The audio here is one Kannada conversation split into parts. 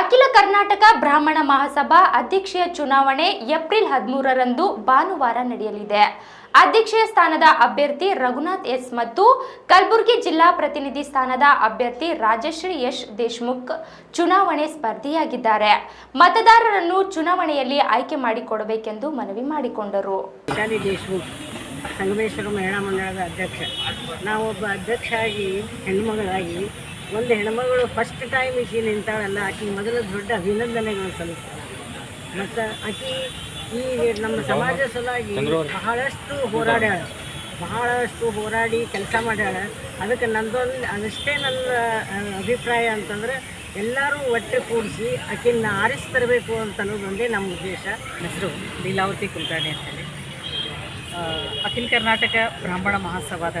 ಅಖಿಲ ಕರ್ನಾಟಕ ಬ್ರಾಹ್ಮಣ ಮಹಾಸಭಾ ಅಧ್ಯಕ್ಷೆಯ ಚುನಾವಣೆ ಏಪ್ರಿಲ್ ಹದಿಮೂರರಂದು ಭಾನುವಾರ ನಡೆಯಲಿದೆ. ಅಧ್ಯಕ್ಷೆಯ ಸ್ಥಾನದ ಅಭ್ಯರ್ಥಿ ರಘುನಾಥ್ ಎಸ್ ಮತ್ತು ಕಲಬುರಗಿ ಜಿಲ್ಲಾ ಪ್ರತಿನಿಧಿ ಸ್ಥಾನದ ಅಭ್ಯರ್ಥಿ ರಾಜಶ್ರೀ ಯಶ್ ದೇಶ್ಮುಖ್ ಚುನಾವಣೆ ಸ್ಪರ್ಧಿಯಾಗಿದ್ದಾರೆ. ಮತದಾರರನ್ನು ಚುನಾವಣೆಯಲ್ಲಿ ಆಯ್ಕೆ ಮಾಡಿಕೊಡಬೇಕೆಂದು ಮನವಿ ಮಾಡಿಕೊಂಡರು. ಸಂಗಮೇಶ್ವರ ಮಹಿಳಾ ಮಂಡಳದ ಅಧ್ಯಕ್ಷ. ನಾವೊಬ್ಬ ಅಧ್ಯಕ್ಷ ಆಗಿ ಹೆಣ್ಮಗಳಾಗಿ ಒಂದು ಹೆಣ್ಮಗಳು ಫಸ್ಟ್ ಟೈಮ್ ಈಕೆ ನಿಂತಾಳಲ್ಲ, ಆಕೆ ಮೊದಲು ದೊಡ್ಡ ಅಭಿನಂದನೆಗಳು ಸಲ್ಲಿಸ್ತಾರೆ ಮತ್ತು ಆಕೆ ಈ ನಮ್ಮ ಸಮಾಜ ಸಲುವಾಗಿ ಬಹಳಷ್ಟು ಹೋರಾಡ್ಯಾಳ. ಬಹಳಷ್ಟು ಹೋರಾಡಿ ಕೆಲಸ ಮಾಡ್ಯಾಳ. ಅದಕ್ಕೆ ನಂದೊಂದು, ಅದಷ್ಟೇ ನನ್ನ ಅಭಿಪ್ರಾಯ ಅಂತಂದ್ರೆ ಎಲ್ಲರೂ ಒಟ್ಟೆ ಕೂಡಿಸಿ ಆಕೆನ ಆರಿಸಿ ತರಬೇಕು ಅಂತ ಅನ್ನೋದೊಂದೇ ನಮ್ಮ ಉದ್ದೇಶ. ಹೆಸರು ಲೀಲಾವತಿ ಕುಲಕರ್ಣಿ ಅಂತೇಳಿ. ಅಖಿಲ ಕರ್ನಾಟಕ ಬ್ರಾಹ್ಮಣ ಮಹಾಸಭಾದ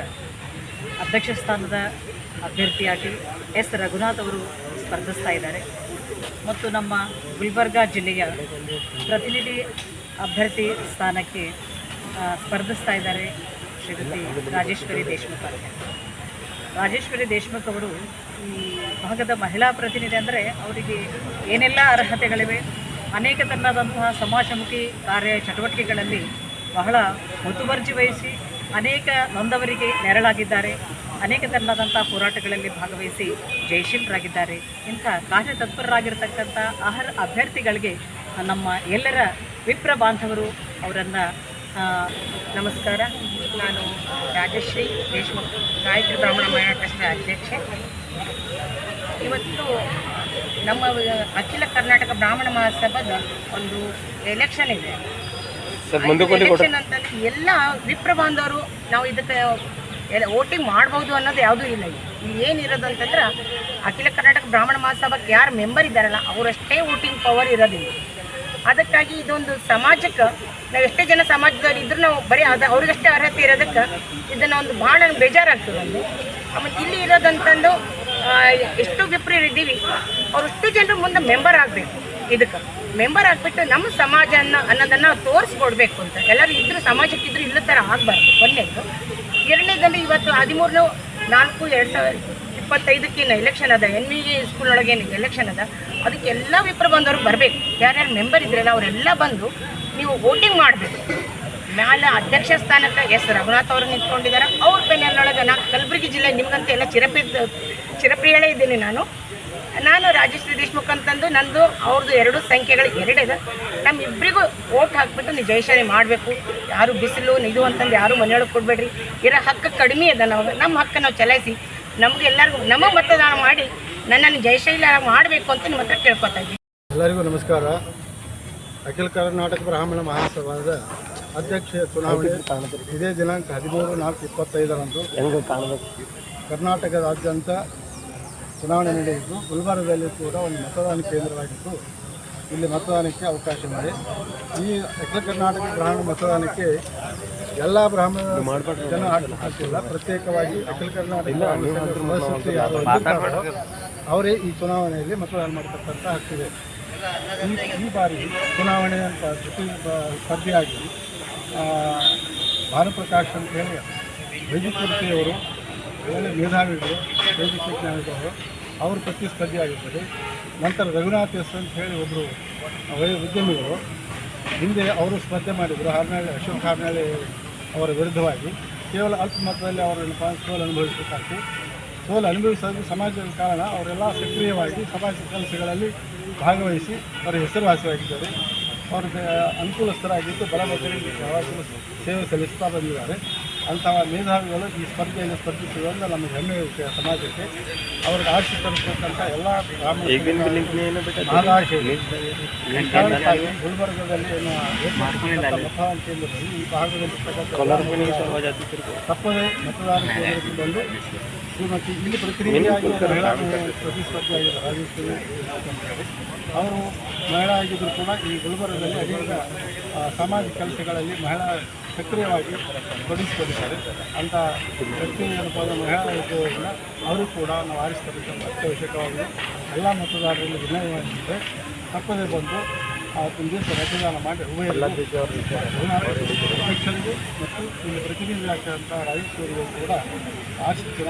ಅಧ್ಯಕ್ಷ ಸ್ಥಾನದ ಅಭ್ಯರ್ಥಿಯಾಗಿ ಎಸ್ ರಘುನಾಥ್ ಅವರು ಸ್ಪರ್ಧಿಸ್ತಾ ಇದ್ದಾರೆ. ಮತ್ತು ನಮ್ಮ ಗುಲ್ಬರ್ಗಾ ಜಿಲ್ಲೆಯ ಪ್ರತಿನಿಧಿ ಅಭ್ಯರ್ಥಿ ಸ್ಥಾನಕ್ಕೆ ಸ್ಪರ್ಧಿಸ್ತಾ ಇದ್ದಾರೆ ಶ್ರೀಮತಿ ರಾಜೇಶ್ವರಿ ದೇಶ್ಮುಖ್ ಅವರಿಗೆ ರಾಜೇಶ್ವರಿ ದೇಶ್ಮುಖ್ ಅವರು ಈ ಭಾಗದ ಮಹಿಳಾ ಪ್ರತಿನಿಧಿ ಅಂದರೆ ಅವರಿಗೆ ಏನೆಲ್ಲ ಅರ್ಹತೆಗಳಿವೆ? ಅನೇಕ ತನ್ನದಂತಹ ಸಮಾಜಮುಖಿ ಕಾರ್ಯ ಚಟುವಟಿಕೆಗಳಲ್ಲಿ ಬಹಳ ಮುತುವರ್ಜಿ ವಹಿಸಿ ಅನೇಕ ನೊಂದವರಿಗೆ ನೆರಳಾಗಿದ್ದಾರೆ. ಅನೇಕ ತನ್ನದಂಥ ಹೋರಾಟಗಳಲ್ಲಿ ಭಾಗವಹಿಸಿ ಜಯಶೀಲರಾಗಿದ್ದಾರೆ. ಇಂಥ ಕಾರ್ಯತತ್ಪರರಾಗಿರ್ತಕ್ಕಂಥ ಆಹಾರ ಅಭ್ಯರ್ಥಿಗಳಿಗೆ ನಮ್ಮ ಎಲ್ಲರ ವಿಪ್ರ ಬಾಂಧವರು ಅವರನ್ನು ನಮಸ್ಕಾರ. ನಾನು ರಾಜಶ್ರೀ ದೇಶಮುಖ್, ಗಾಯತ್ರಿ ಬ್ರಾಹ್ಮಣ ಅಧ್ಯಕ್ಷೆ. ಇವತ್ತು ನಮ್ಮ ಅಖಿಲ ಕರ್ನಾಟಕ ಬ್ರಾಹ್ಮಣ ಮಹಾಸಭಾದ ಒಂದು ಎಲೆಕ್ಷನ್ ಇದೆ. ಎಲೆಕ್ಷನ್ ಎಲ್ಲ ವಿಪ್ರ ಬಾಂಧವರು ನಾವು ಇದಕ್ಕೆ ವೋಟಿಂಗ್ ಮಾಡ್ಬೋದು ಅನ್ನೋದು ಯಾವುದೂ ಇಲ್ಲ ಇಲ್ಲಿ. ಏನಿರೋದು ಅಂತಂದ್ರೆ ಅಖಿಲ ಕರ್ನಾಟಕ ಬ್ರಾಹ್ಮಣ ಮಹಾಸಭಾಕ್ಕೆ ಯಾರು ಮೆಂಬರ್ ಇದ್ದಾರಲ್ಲ ಅವರಷ್ಟೇ ವೋಟಿಂಗ್ ಪವರ್ ಇರೋದಿಲ್ಲ. ಅದಕ್ಕಾಗಿ ಇದೊಂದು ಸಮಾಜಕ್ಕೆ ನಾವು ಎಷ್ಟೇ ಜನ ಸಮಾಜದವ್ರು ಇದ್ರೂ ನಾವು ಬರೀ ಅದ ಅವ್ರಿಗಷ್ಟೇ ಅರ್ಹತೆ ಇರೋದಕ್ಕೆ ಇದನ್ನು ಒಂದು ಭಾಳ ಬೇಜಾರಾಗ್ತದೆ ಒಂದು ಆಮೇಲೆ ಇಲ್ಲಿ ಇರೋದಂತಂದು ಎಷ್ಟು ವಿಪ್ರೀರಿದ್ದೀವಿ ಇದ್ದೀವಿ ಅವರಷ್ಟು ಜನರು ಮುಂದೆ ಮೆಂಬರ್ ಆಗಬೇಕು. ಇದಕ್ಕೆ. ಮೆಂಬರ್ ಆಗಿಬಿಟ್ಟು ನಮ್ಮ ಸಮಾಜ ಅನ್ನ ಅನ್ನೋದನ್ನು ತೋರಿಸ್ಕೊಡ್ಬೇಕು ಅಂತ. ಎಲ್ಲರೂ ಇದ್ರೂ ಸಮಾಜಕ್ಕೆ ಇಲ್ಲ ಥರ ಆಗಬಾರ್ದು. ಒಂದನೇದು ಎರಡನೇದಲ್ಲಿ ಇವತ್ತು ಹದಿಮೂರನೇ ನಾಲ್ಕು, ಎರಡು ಸಾವಿರ ಇಪ್ಪತ್ತೈದಕ್ಕಿನ್ನ ಎಲೆಕ್ಷನ್ ಅದ. ಎನ್ ವಿ ಸ್ಕೂಲ್ ಏನು ಎಲೆಕ್ಷನ್ ಅದ. ಅದಕ್ಕೆ ಎಲ್ಲ ವಿಪ್ರ ಬಂದವರು ಬರಬೇಕು. ಯಾರ್ಯಾರು ಮೆಂಬರ್ ಇದ್ರಲ್ಲ, ಅವರೆಲ್ಲ ಬಂದು ನೀವು ವೋಟಿಂಗ್ ಮಾಡಬೇಕು. ಮ್ಯಾಲೆ ಅಧ್ಯಕ್ಷ ಸ್ಥಾನಕ್ಕೆ ಎಸ್. ರಘುನಾಥ್ ಅವರು ನಿಂತ್ಕೊಂಡಿದ್ದಾರೆ ಅವ್ರ ಬೆನ್ನೊಳಗೆ ನಾನು ಕಲಬುರಗಿ ಜಿಲ್ಲೆ ನಿಮ್ಗಂತ ಎಲ್ಲ ಚಿರಪಿ ಚಿರಪ್ರಿಯಳೇ ಇದ್ದೀನಿ ನಾನು. ನಾನು ರಾಜಶ್ರೀ ದೇಶ್ಮುಖ್ ಅಂತಂದು ನಂದು ಅವ್ರದ್ದು ಎರಡು ಸಂಖ್ಯೆಗಳು ಎರಡಿದ ನಮ್ಮ ಇಬ್ಬರಿಗೂ ಓಟ್ ಹಾಕ್ಬಿಟ್ಟು ನೀವು ಜಯಶಾಲಿ ಮಾಡಬೇಕು. ಯಾರು ಬಿಸಿಲು ಇದು ಅಂತಂದು ಯಾರು ಮನೆಯೊಳಗೆ ಕೊಡಬೇಡ್ರಿ. ಇರೋ ಹಕ್ಕು ಕಡಿಮೆ ಅದ ನಾವು ನಮ್ಮ ಹಕ್ಕ ನಾವು ಚಲಾಯಿಸಿ. ನಮ್ಗೆ ಎಲ್ಲರಿಗೂ ನಮಗೆ ಮತದಾನ ಮಾಡಿ ನನ್ನನ್ನು ಜಯಶೈಲ ಮಾಡಬೇಕು ಅಂತ ನಿಮ್ಮ ಹತ್ರ ಕೇಳ್ಕೊತಾ ಇದ್ದೀನಿ. ಎಲ್ಲರಿಗೂ ನಮಸ್ಕಾರ. ಅಖಿಲ ಕರ್ನಾಟಕ ಬ್ರಾಹ್ಮಣ ಮಹಾಸಭಾದ ಅಧ್ಯಕ್ಷ ಚುನಾವಣೆ ಇದೇ ದಿನಾಂಕ ಹದಿಮೂರು ನಾಲ್ಕು ಇಪ್ಪತ್ತೈದರಂದು ಕರ್ನಾಟಕದಾದ್ಯಂತ ಚುನಾವಣೆ ನಡೆಯಿತು. ಗುಲ್ಬರ್ಗದಲ್ಲಿ ಕೂಡ ಒಂದು ಮತದಾನ ಕೇಂದ್ರವಾಗಿದ್ದು ಇಲ್ಲಿ ಮತದಾನಕ್ಕೆ ಅವಕಾಶ ಮಾಡಿ ಈ ಅಖಿಲ ಕರ್ನಾಟಕ ಬ್ರಾಹ್ಮಣ ಮತದಾನಕ್ಕೆ ಎಲ್ಲ ಬ್ರಾಹ್ಮಣ ಜನ ಹಾಕಿಲ್ಲ ಪ್ರತ್ಯೇಕವಾಗಿ ಅಖಿಲ ಕರ್ನಾಟಕ ಯಾರು ಅವರೇ ಈ ಚುನಾವಣೆಯಲ್ಲಿ ಮತದಾನ ಮಾಡತಕ್ಕಂಥ ಆಗ್ತಿದೆ. ಈ ಈ ಬಾರಿ ಚುನಾವಣೆ ಸ್ಪರ್ಧೆಯಾಗಿ ಭಾನುಪ್ರಕಾಶ್ ಅಂತ ಹೇಳಿ ವೈದ್ಯಕೀಯವರು ಮೇಧಾವಿಗಳು ವೈದ್ಯಕೀಯ ಜ್ಞಾನಿಗಳು ಅವರು ಪ್ರತಿಸ್ಪರ್ಧಿಯಾಗಿದ್ದಾರೆ ನಂತರ ರಘುನಾಥ್ ಎಸ್ ಅಂತ ಹೇಳಿ ಒಬ್ಬರು ವೈ ಉದ್ಯಮಿಗಳು. ಹಿಂದೆ ಅವರು ಸ್ಪರ್ಧೆ ಮಾಡಿದರು ಹಾರ್ನಾಳೆ ಅಶೋಕ್ ಹಾರ್ನಾಳೆ ಅವರ ವಿರುದ್ಧವಾಗಿ. ಕೇವಲ ಅಲ್ಪ ಮತದಲ್ಲಿ ಅವರನ್ನು ಸೋಲು ಅನುಭವಿಸಬೇಕಾಗ್ತದೆ ಸೋಲು ಅನುಭವಿಸೋದು ಸಮಾಜದ ಕಾರಣ ಅವರೆಲ್ಲ ಸಕ್ರಿಯವಾಗಿ ಸಮಾಜ ಕೆಲಸಗಳಲ್ಲಿ ಭಾಗವಹಿಸಿ ಅವರ ಹೆಸರುವಾಸಿಯಾಗಿದ್ದಾರೆ. ಅವ್ರಿಗೆ ಅನುಕೂಲಸ್ಥರಾಗಿದ್ದು ಯಾವಾಗಲೂ ಸೇವೆ ಸಲ್ಲಿಸ್ತಾ ಬಂದಿದ್ದಾರೆ. ಅಂತಹ ಮೇಧಾವಿಗಳು ಈ ಸ್ಪರ್ಧೆಯಲ್ಲಿ ಸ್ಪರ್ಧಿಸುವುದರಿಂದ ನಮಗೆ ಹೆಮ್ಮೆ ವಿಷಯ ಸಮಾಜಕ್ಕೆ ಅವ್ರಿಗೆ ಆಶೆ ತರಿಸ್ತಕ್ಕಂಥ ಎಲ್ಲ ಗುಲ್ಬರ್ಗದಲ್ಲಿ ಈ ಭಾಗದಲ್ಲಿ ತಪ್ಪದೆ ಮತದಾನ ಕೇಂದ್ರಕ್ಕೆ ಬಂದು ಶ್ರೀಮತಿ ಇಲ್ಲಿ ಪ್ರತಿನಿಧಿಯಾಗಿ ಪ್ರತಿಸ್ಪರ್ಧಿಯಾಗಿ ರಾಜೇಶ್ವರಿ ಅವರು ಮಹಿಳಾ ಆಗಿದ್ದರೂ ಕೂಡ ಈ ಗುಲ್ಬರ್ಗದಲ್ಲಿ ಅನೇಕ ಸಾಮಾಜಿಕ ಸಮಾಜ ಕೆಲಸಗಳಲ್ಲಿ ಮಹಿಳಾ ಸಕ್ರಿಯವಾಗಿ ತೊಡಗಿಸಿಕೊಂಡಿದ್ದಾರೆ ಅಂಥ ವ್ಯಕ್ತಿ ಅನುಪಾದ ಮಹಿಳಾ ಉದ್ಯೋಗವನ್ನು ಅವರು ಕೂಡ ನಾವು ಆರಿಸ್ತಕ್ಕಂಥ ಅತ್ಯವಶ್ಯಕವಾಗಿದೆ ಎಲ್ಲ ಮತದಾರರಲ್ಲಿ ವಿನಯವಾಗಿದ್ದರೆ ತಪ್ಪದೇ ಬಂದು ಒಂದು ದಿವಸ ಮತದಾನ ಮಾಡಿ ಉಭಯ ಅಧ್ಯಕ್ಷರಿಗೂ ಮತ್ತು ಇಲ್ಲಿ ಪ್ರತಿನಿಧಿಯಾಗಿರುವಂಥ ರಾಜೇಶ್ವರಿಗೂ ಕೂಡ ಆಶಿಸ್ತು